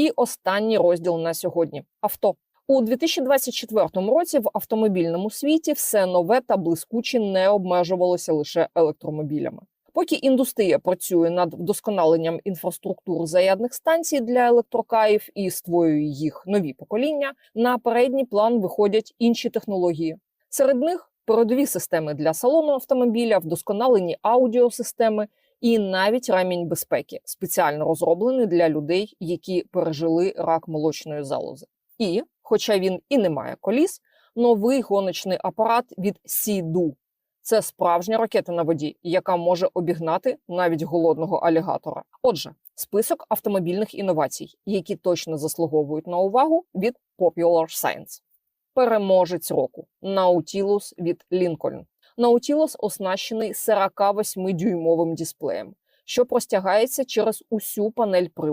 І останній розділ на сьогодні авто. У 2024 році в автомобільному світі все нове та блискуче не обмежувалося лише електромобілями. Поки індустрія працює над вдосконаленням інфраструктур зарядних станцій для електрокаїв і створює їх нові покоління, на передній план виходять інші технології. Серед них передові системи для салону автомобіля, вдосконалені аудіосистеми і навіть ремінь безпеки, спеціально розроблений для людей, які пережили рак молочної залози. І, хоча він і не має коліс, новий гоночний апарат від Сіду. Це справжня ракета на воді, яка може обігнати навіть голодного алігатора. Отже, список автомобільних інновацій, які точно заслуговують на увагу від Popular Science. Переможець року Nautilus від Lincoln. Nautilus оснащений 48-дюймовим дисплеєм, що простягається через усю панель приладу.